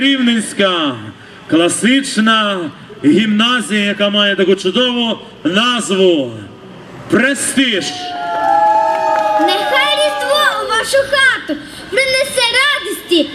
Рівненська класична гімназія, яка має таку чудову назву Престиж. Нехай різдво у вашу хату принесе радості.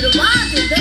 the wild